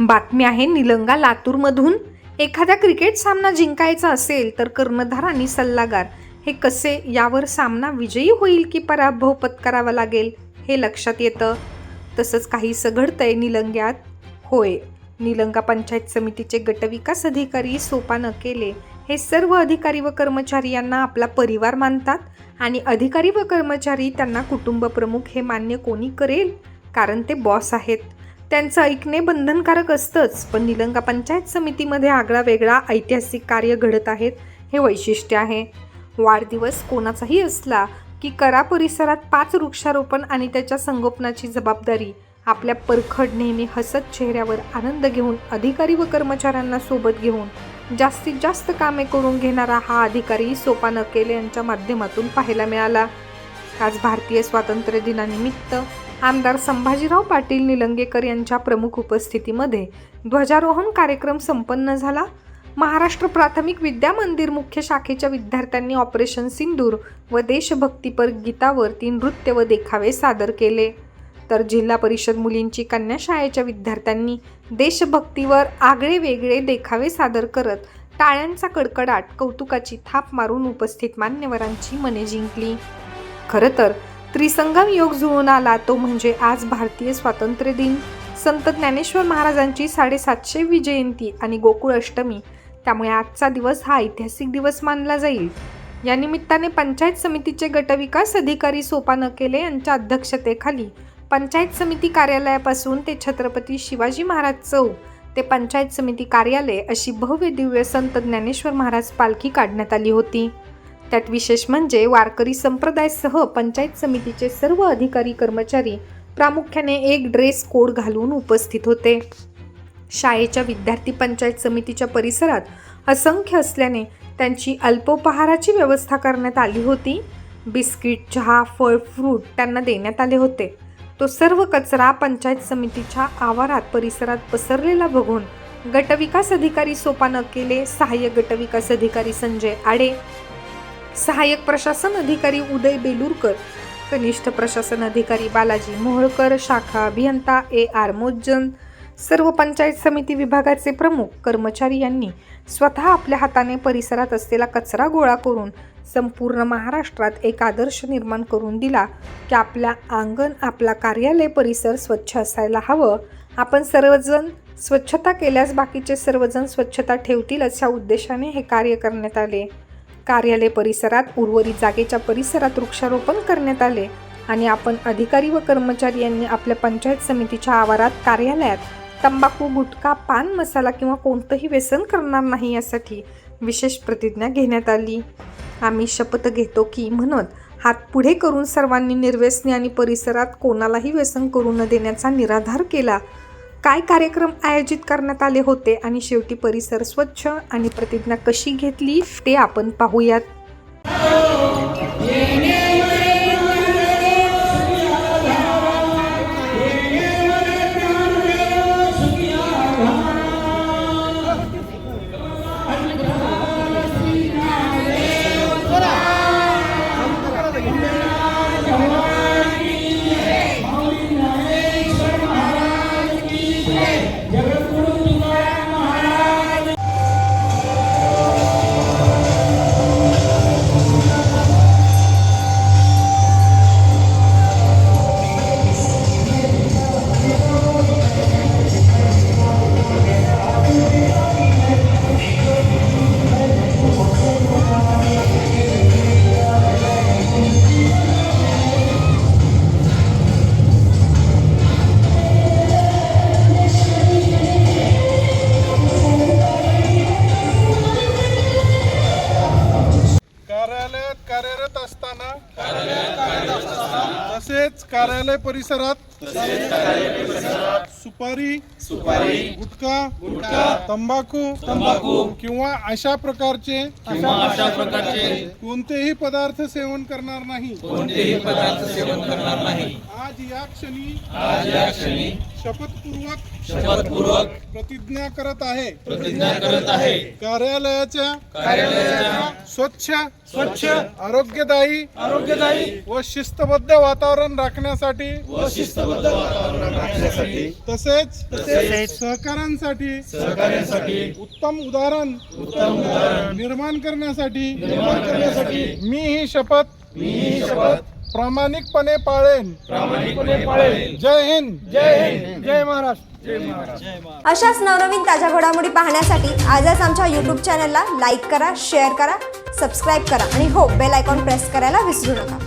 बातमी आहे निलंगा लातूरमधून. एखादा क्रिकेट सामना जिंकायचा असेल तर कर्णधार आणि सल्लागार. हे कसे? यावर सामना विजयी होईल की पराभव पत्करावा लागेल? हे लक्षात येतं. तसंच काही सघडतंय निलंग्यात. होय निलंगा पंचायत समितीचे गटविकास अधिकारी सोपान केले. हे सर्व अधिकारी व कर्मचारी यांना आपला परिवार मानतात आणि अधिकारी व कर्मचारी त्यांना कुटुंब प्रमुख हे मान्य कोणी करेल? कारण ते बॉस आहेत. त्यांचं ऐकणे बंधनकारक असतंच पण निलंगा पंचायत समितीमध्ये आगळा वेगळा ऐतिहासिक कार्य घडत आहेत हे वैशिष्ट्य आहे. वाढदिवस कोणाचाही असला की करा परिसरात पाच वृक्षारोपण आणि त्याच्या संगोपनाची जबाबदारी आपल्या परखड नेहमी हसत चेहऱ्यावर आनंद घेऊन अधिकारी व कर्मचाऱ्यांना सोबत घेऊन जास्तीत जास्त कामे करून घेणारा हा अधिकारी सोपान केले यांच्या माध्यमातून पाहायला मिळाला. आज भारतीय स्वातंत्र्य दिनानिमित्त आमदार संभाजीराव पाटील निलंगेकर यांच्या प्रमुख उपस्थितीमध्ये ध्वजारोहण कार्यक्रम संपन्न झाला. महाराष्ट्र प्राथमिक विद्या मंदिर मुख्य शाखेच्या विद्यार्थ्यांनी ऑपरेशन सिंदूर व देशभक्तीपर गीतावरती नृत्य व देखावे सादर केले. तर जिल्हा परिषद मुलींची कन्या शाळेच्या विद्यार्थ्यांनी देशभक्तीवर आगळे वेगळे देखावे सादर करत टाळ्यांचा कडकडाट कौतुकाची थाप मारून उपस्थित मान्यवरांची मने जिंकली. खरं तर त्रिसंगम योग जुळून आला तो म्हणजे आज भारतीय स्वातंत्र्य दिन. संत ज्ञानेश्वर महाराजांची साडेसातशेवी जयंती आणि गोकुळ अष्टमी त्यामुळे आजचा दिवस हा ऐतिहासिक दिवस मानला जाईल. या निमित्ताने पंचायत समितीचे गटविकास अधिकारी सोपान केले यांच्या अध्यक्षतेखाली पंचायत समिती कार्यालयापासून ते छत्रपती शिवाजी महाराज चौक ते पंचायत समिती कार्यालय अशी भव्य दिव्य संत ज्ञानेश्वर महाराज पालखी काढण्यात आली होती. त्यात विशेष म्हणजे वारकरी संप्रदायासह पंचायत समितीचे सर्व अधिकारी कर्मचारी प्रामुख्याने एक ड्रेस कोड घालून उपस्थित होते. शाळेच्या विद्यार्थी पंचायत समितीच्या परिसरात असंख्य असल्याने त्यांची अल्पोपहाराची व्यवस्था करण्यात आली होती. बिस्किट चहा फळ फ्रूट त्यांना देण्यात आले होते. तो सर्व कचरा पंचायत समितीच्या आवारात परिसरात पसरलेला बघून गटविकास अधिकारी सोपान केले. सहाय्यक गटविकास अधिकारी संजय आडे सहाय्यक प्रशासन अधिकारी उदय बेलूरकर कनिष्ठ प्रशासन अधिकारी बालाजी मोहळकर शाखा अभियंता ए आर मोज्जन सर्व पंचायत समिती विभागाचे प्रमुख कर्मचारी यांनी स्वतः आपल्या हाताने परिसरात असलेला कचरा गोळा करून संपूर्ण महाराष्ट्रात एक आदर्श निर्माण करून दिला की आपला अंगण आपला कार्यालय परिसर स्वच्छ असायला हवं. आपण सर्वजण स्वच्छता केल्यास बाकीचे सर्वजण स्वच्छता ठेवतील अशा उद्देशाने हे कार्य करण्यात आले. कार्यालय परिसरात उर्वरित जागेच्या परिसरात वृक्षारोपण करण्यात आले आणि आपण अधिकारी व कर्मचारी यांनी आपल्या पंचायत समितीच्या आवारात कार्यालयात तंबाखू गुटखा पान मसाला किंवा कोणतंही व्यसन करणार नाही यासाठी विशेष प्रतिज्ञा घेण्यात आली. आम्ही शपथ घेतो की म्हणत हात पुढे करून सर्वांनी निर्व्यसनी आणि परिसरात कोणालाही व्यसन करू न देण्याचा निराधार केला. काय कार्यक्रम आयोजित करण्यात आले होते आणि शेवटी परिसर स्वच्छ आणि प्रतिज्ञा कशी घेतली ते आपण पाहूयात. असताना तसेच कार्यालय परिसरात सुपारी सुपारी गुटखा गुटखा तंबाखू तंबाखू किंवा अशा प्रकारचे किंवा अशा प्रकारचे कोणतेही पदार्थ सेवन करणार नाही. कोणतेही पदार्थ सेवन करणार नाही. आज या क्षणी आज या क्षणी शपथपूर्वक शपथपूर्वक प्रतिज्ञा करत आहे. प्रतिज्ञा करत आहे. कार्यालयाच्या कार्यालयाच्या स्वच्छ स्वच्छ आरोग्यदायी आरोग्यदायी व शिस्तबद्ध वातावरण राखण्यासाठी व शिस्तबद्ध वातावरण राखण्यासाठी तसेच तसेच सहकाऱ्यांसाठी सहकार्यासाठी उत्तम उदाहरण उत्तम उदाहरण निर्माण करण्यासाठी निर्माण करण्यासाठी मी ही शपथ मी ही शपथ प्रामाणिकपणे पाळेन. प्रामाणिकपणे पाळेन. जय हिंद जय हिंद जय महाराष्ट्र. अशाच नवनवीन ताज्या घडामोडी पाहण्यासाठी आजच आमच्या यूट्यूब चॅनलला लाईक करा शेअर करा सबस्क्राईब करा आणि हो बेल आयकॉन प्रेस करायला विसरू नका.